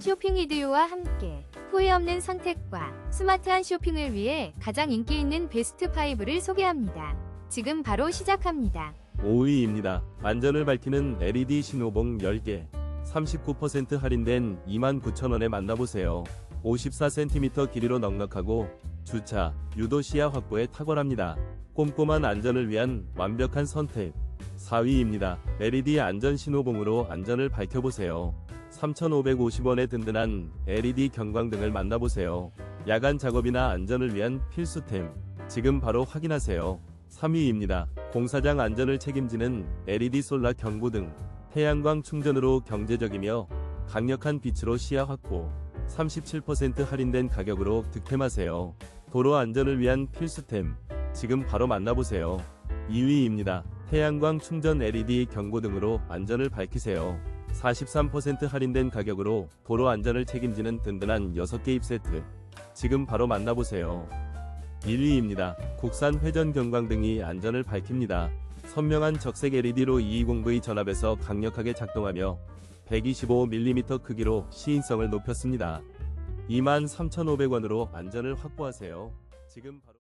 쇼핑 리드요와 함께 후회 없는 선택과 스마트한 쇼핑을 위해 가장 인기 있는 베스트 5를 소개합니다. 지금 바로 시작합니다. 5위입니다. 안전을 밝히는 LED 신호봉 10개. 39% 할인된 29,000원에 만나보세요. 54cm 길이로 넉넉하고 주차, 유도 시야 확보에 탁월합니다. 꼼꼼한 안전을 위한 완벽한 선택. 4위입니다. LED 안전 신호봉으로 안전을 밝혀보세요. 3,550원의 든든한 LED 경광등을 만나보세요. 야간 작업이나 안전을 위한 필수템. 지금 바로 확인하세요. 3위입니다. 공사장 안전을 책임지는 LED 솔라 경고등. 태양광 충전으로 경제적이며 강력한 빛으로 시야 확보. 37% 할인된 가격으로 득템하세요. 도로 안전을 위한 필수템. 지금 바로 만나보세요. 2위입니다. 태양광 충전 LED 경고등으로 안전을 밝히세요. 43% 할인된 가격으로 도로 안전을 책임지는 든든한 6개 입 세트. 지금 바로 만나보세요. 1위입니다. 국산 회전 경광등이 안전을 밝힙니다. 선명한 적색 LED로 220V 전압에서 강력하게 작동하며 125mm 크기로 시인성을 높였습니다. 23,500원으로 안전을 확보하세요. 지금 바로